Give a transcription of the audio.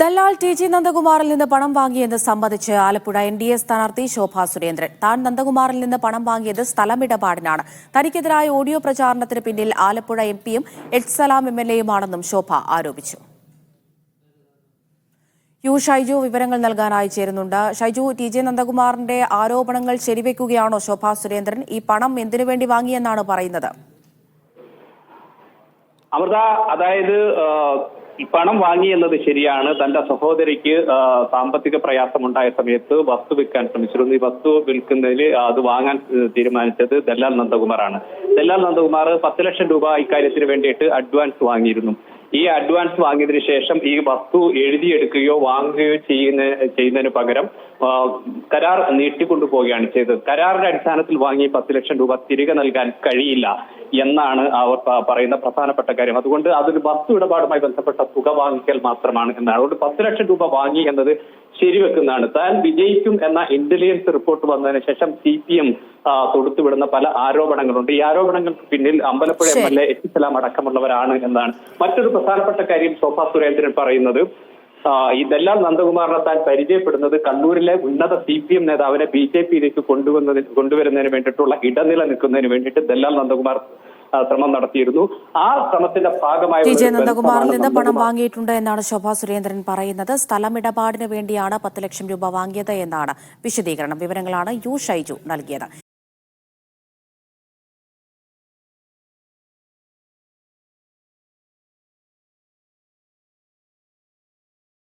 ദല്ലാൽ T G നന്ദകുമാറിൽ നിന്ന് പണം വാങ്ങിയെന്ന് സംബന്ധിച്ച് ആലപ്പുഴ എൻ ഡി എ സ്ഥാനാർത്ഥി ശോഭാ സുരേന്ദ്രൻ. താൻ നന്ദകുമാറിൽ നിന്ന് പണം വാങ്ങിയത് സ്ഥലമിടപാടിനാണ്. തനിക്കെതിരായ ഓഡിയോ പ്രചാരണത്തിന് പിന്നിൽ ആലപ്പുഴ എം പിയും എച്ച് സലാം എം എൽ എയുമാണെന്നും ശോഭ ആരോപിച്ചു. യു ഷൈജു വിവരങ്ങൾ നൽകാനായി ചേരുന്നുണ്ട്. ഷൈജു ടി ജെ നന്ദകുമാറിന്റെ ആരോപണങ്ങൾ ശരിവെക്കുകയാണോ ശോഭാ സുരേന്ദ്രൻ? ഈ പണം എന്തിനു വേണ്ടി വാങ്ങിയെന്നാണ് പറയുന്നത്? അമൃത അതായത് പണം വാങ്ങി എന്നത് ശരിയാണ്. തന്റെ സഹോദരിക്ക് സാമ്പത്തിക പ്രയാസമുണ്ടായ സമയത്ത് വസ്തു വിൽക്കാൻ ശ്രമിച്ചിരുന്നു. ഈ വസ്തു വിൽക്കുന്നതിൽ അത് വാങ്ങാൻ തീരുമാനിച്ചത് ദല്ലാൽ നന്ദകുമാറാണ്. ദല്ലാൽ നന്ദകുമാർ പത്ത് ലക്ഷം രൂപ ഇക്കാര്യത്തിന് വേണ്ടിയിട്ട് അഡ്വാൻസ് വാങ്ങിയിരുന്നു. ഈ അഡ്വാൻസ് വാങ്ങിയതിനു ശേഷം ഈ വസ്തു എഴുതിയെടുക്കുകയോ വാങ്ങുകയോ ചെയ്യുന്ന ചെയ്യുന്നതിന് പകരം കരാർ നീട്ടിക്കൊണ്ടുപോവുകയാണ് ചെയ്തത്. കരാറിന്റെ അടിസ്ഥാനത്തിൽ വാങ്ങി പത്ത് ലക്ഷം രൂപ തിരികെ നൽകാൻ കഴിയില്ല എന്നാണ് അവർ പറയുന്ന പ്രധാനപ്പെട്ട കാര്യം. അതുകൊണ്ട് അതൊരു വസ്തു ഇടപാടുമായി ബന്ധപ്പെട്ട തുക വാങ്ങിക്കൽ മാത്രമാണ് എന്നാണ്. അതുകൊണ്ട് പത്ത് ലക്ഷം രൂപ വാങ്ങി എന്നത് ശരിവെക്കുന്നതാണ്. താൻ വിജയിക്കും എന്ന ഇന്റലിജൻസ് റിപ്പോർട്ട് വന്നതിന് ശേഷം സി പി എം തൊടുത്തുവിടുന്ന പല ആരോപണങ്ങളുണ്ട്. ഈ ആരോപണങ്ങൾക്ക് പിന്നിൽ Ambalappuzha M L A H അടക്കമുള്ളവരാണ് എന്നാണ് മറ്റൊരു പ്രധാനപ്പെട്ട കാര്യം ശോഭാ സുരേന്ദ്രൻ പറയുന്നത്. ഇതെല്ലാം ഈ ദല്ലാൽ നന്ദകുമാറിനെ താൻ പരിചയപ്പെടുന്നത് കണ്ണൂരിലെ ഉന്നത സി പി എം നേതാവിനെ ബി ജെ പിയിലേക്ക് കൊണ്ടുവന്നതിന് കൊണ്ടുവരുന്നതിന് വേണ്ടിയിട്ടുള്ള ഇടനില നിൽക്കുന്നതിന് വേണ്ടിയിട്ട് ദല്ലാൽ നന്ദകുമാർ ശ്രമം നടത്തിയിരുന്നു. ആ ശ്രമത്തിന്റെ ഭാഗമായി വിജയ ജെ നന്ദകുമാറിൽ നിന്ന് പണം വാങ്ങിയിട്ടുണ്ട് എന്നാണ് ശോഭാ സുരേന്ദ്രൻ പറയുന്നത്. സ്ഥലമിടപാടിന് വേണ്ടിയാണ് പത്ത് ലക്ഷം രൂപ വാങ്ങിയത് എന്നാണ് വിശദീകരണം. വിവരങ്ങളാണ് യു ഷൈജു നൽകിയത്.